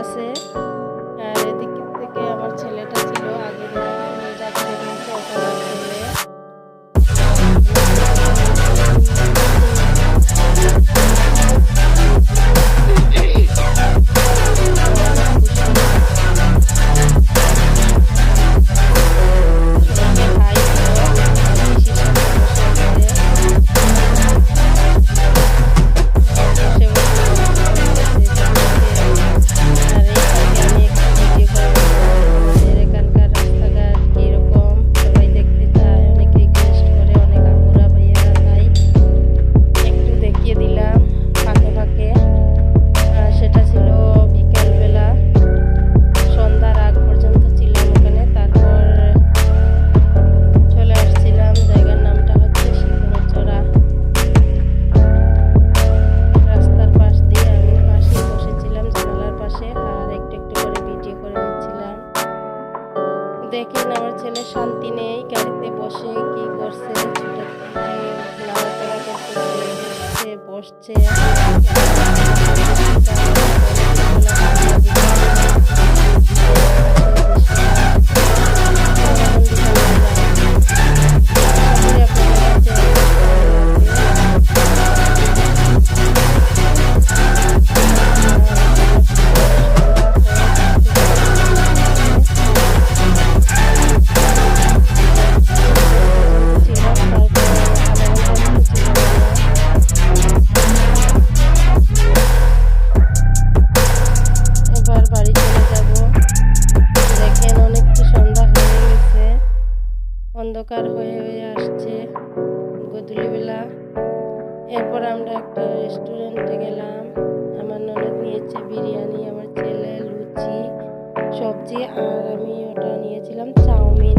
আছে দেখেন আমার ছেলে শান্তি নেই গাড়িতে বসে কি করছে নাড়াচাড়া বসছে। অন্ধকার হয়ে হয়ে আসছে গধূলিবেলা। এরপর আমরা একটা রেস্টুরেন্টে গেলাম। আমার ননদ নিয়েছে বিরিয়ানি, আমার ছেলে লুচি সবজি আর আমি ওটা নিয়েছিলাম চাউমিন।